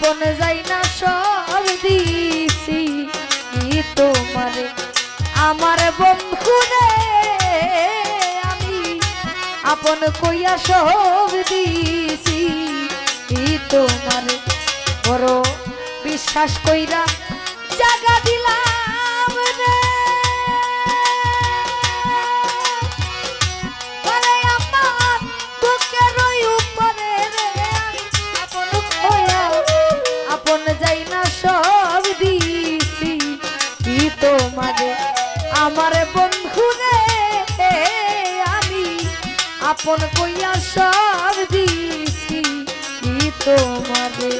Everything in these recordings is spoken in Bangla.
আপন যাই না সর দিছি। তোমার, আমার বন্ধু রে, আমি আপন কইয়া সব দিছি। তোমার, বড় বিশ্বাস কইরা জাগা দিলাম রে। সব দিছি। কি তোমারে আমার বন্ধু রে আমি আপন কইয়া সব দিছি। কি তোমারে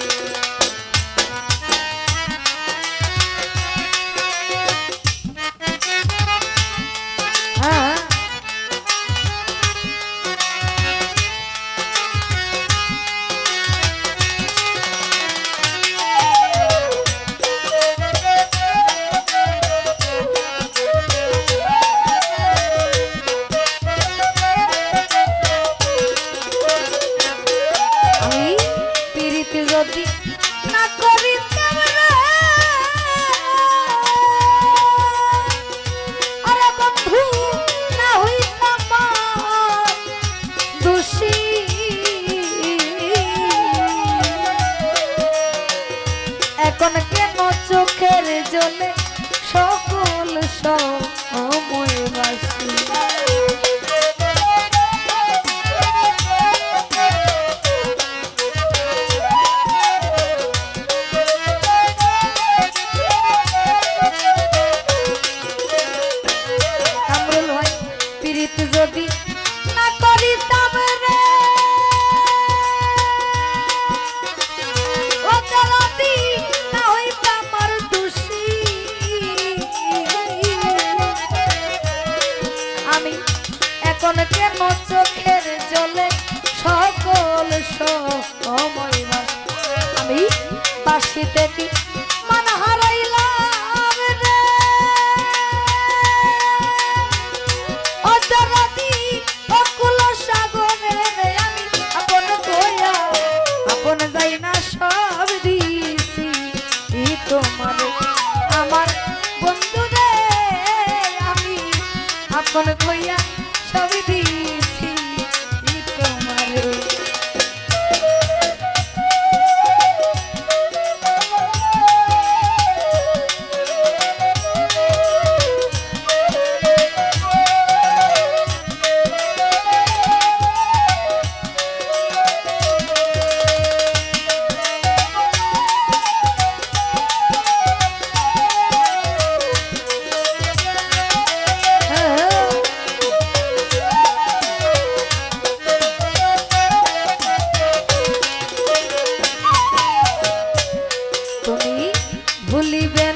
ভুলিবে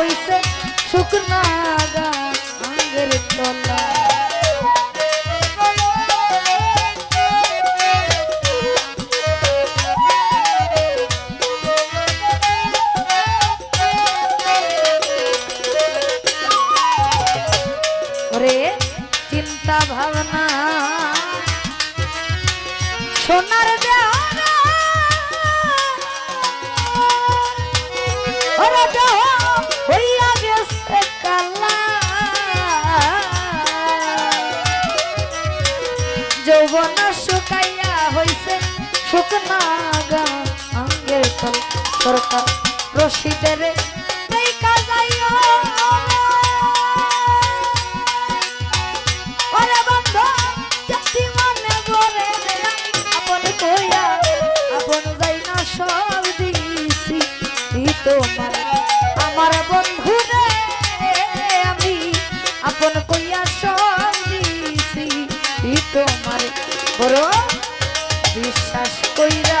হইছে শুকনা যৌবন শুকাইয়া হইছে শুকনা গা আঙ্গের তল সরকার রশিদের তোমার বড় বিশ্বাস কইরা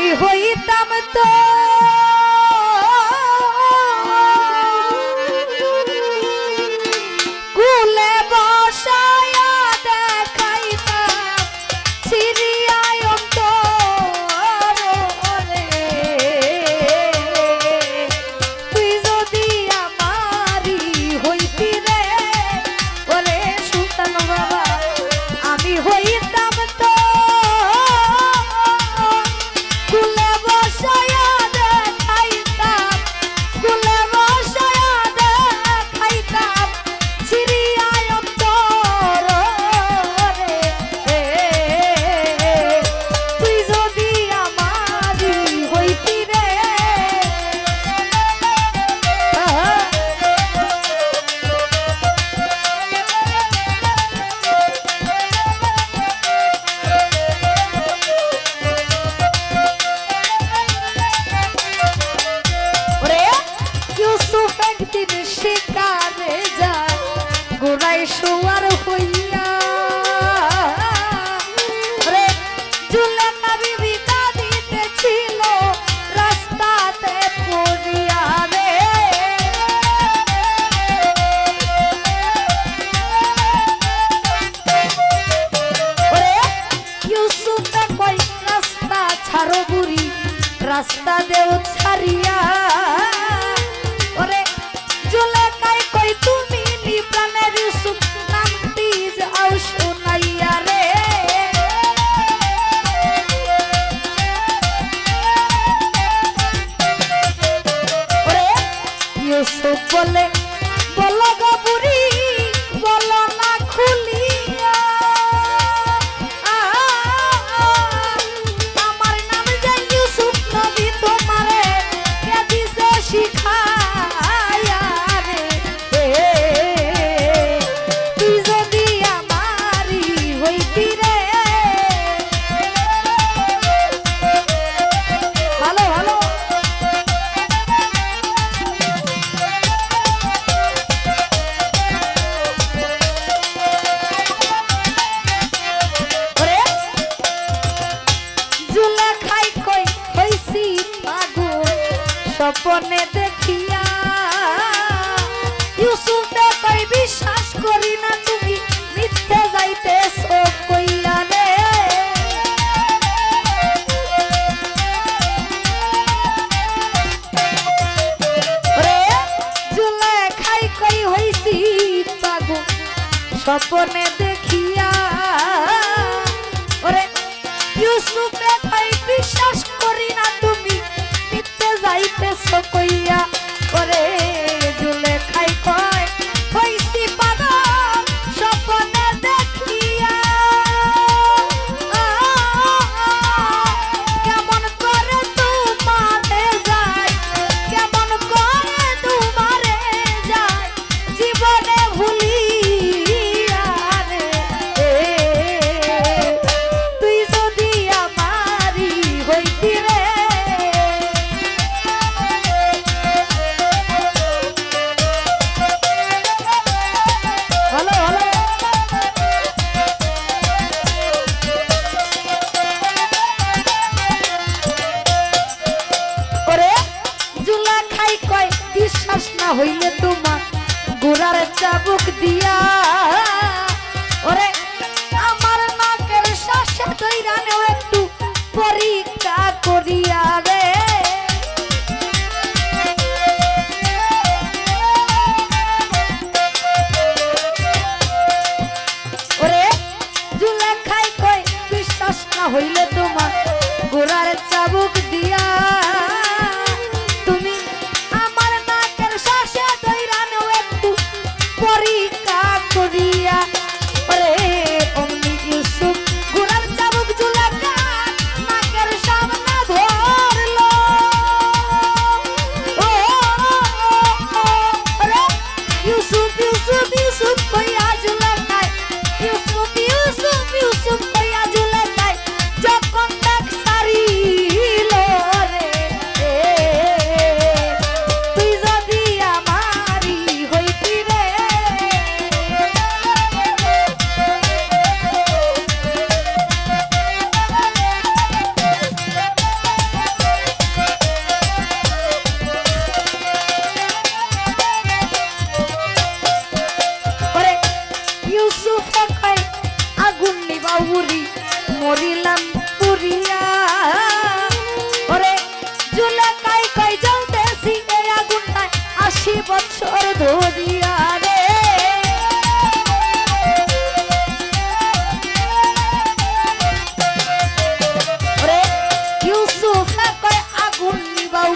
আমি হইতাম তো és স্বপনে দেখিয়া। ওরে ইউসুফে ভাই বিশ্বাস করি না তুমি নিতে যাইতেছ কইয়া। ওরে ঘোড়ার চাবুক দিয়া। ওরে আমার নাকের শ্বাসে দইরানেও একটু পরী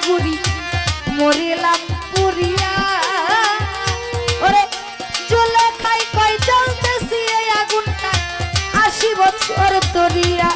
বুড়ি মরিলাম পুরিয়া। ওরে চুলে খাই কই চলতেছি এই আগুনটা? আশি বছর তরিয়া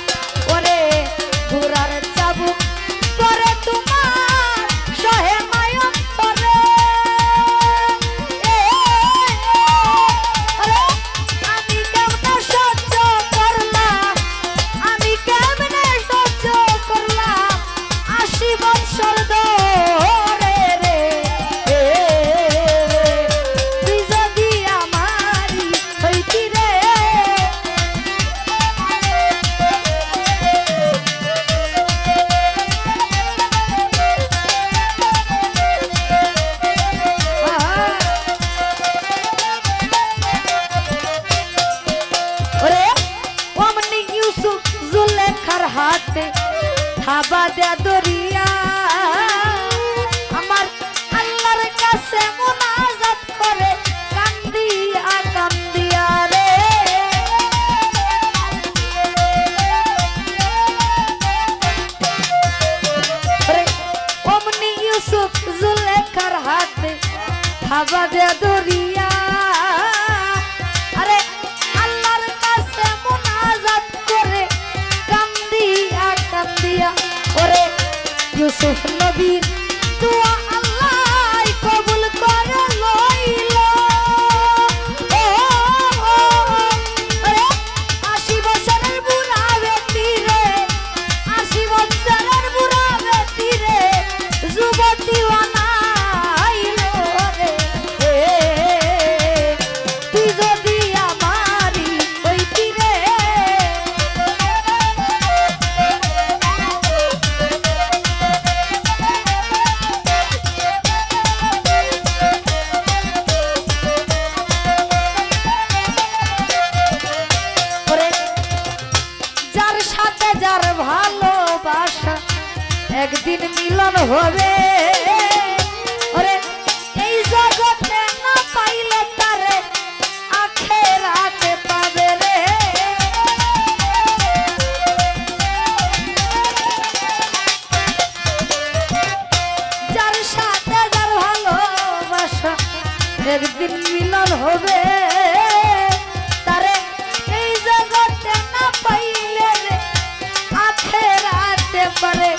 সাথে যার ভালোবাসা। একদিন মিলন হবে। এই জগতে না পাইলে তারে আখের আখ পারে